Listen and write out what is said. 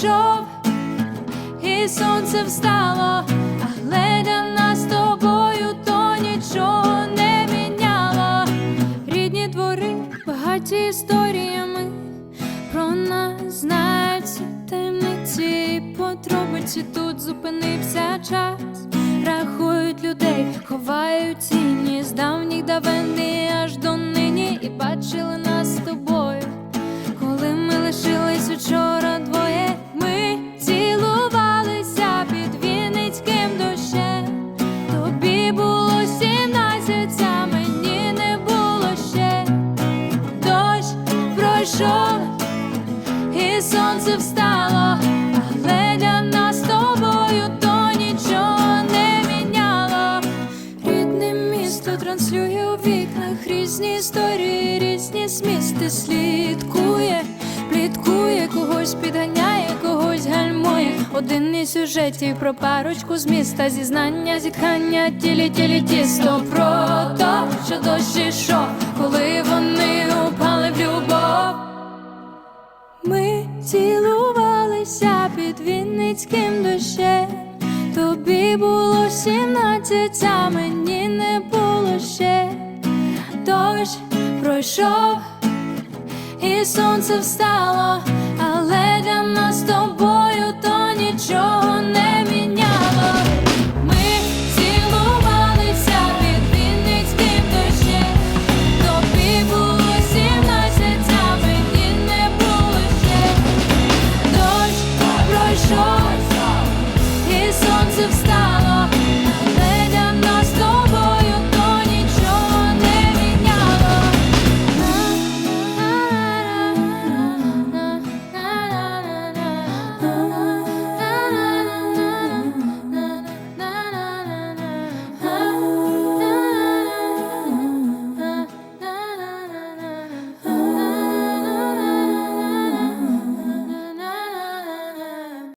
пройшов, і сонце встало, але для нас з тобою то нічого не міняло. Рідні двори багаті історіями. Про нас знають всі таємниці подробиці тут зупинився час. Рахують людей, ховають тіні з давніх давини аж до нині і бачили пройшов, і сонце встало, але для нас з тобою то нічого не міняло. Рідне місто транслює у вікнах різні історії, різні змісти слідкує, пліткує, когось підганяє, когось гальмує. Один із сюжетів про парочку з міста, зізнання, зітхання, тілі, тілі, тісто про то, що дощ ішов, цілувалися під вінницьким дощем. Тобі було сімнадцять, а мені не було ще. Дощ пройшов, і сонце встало,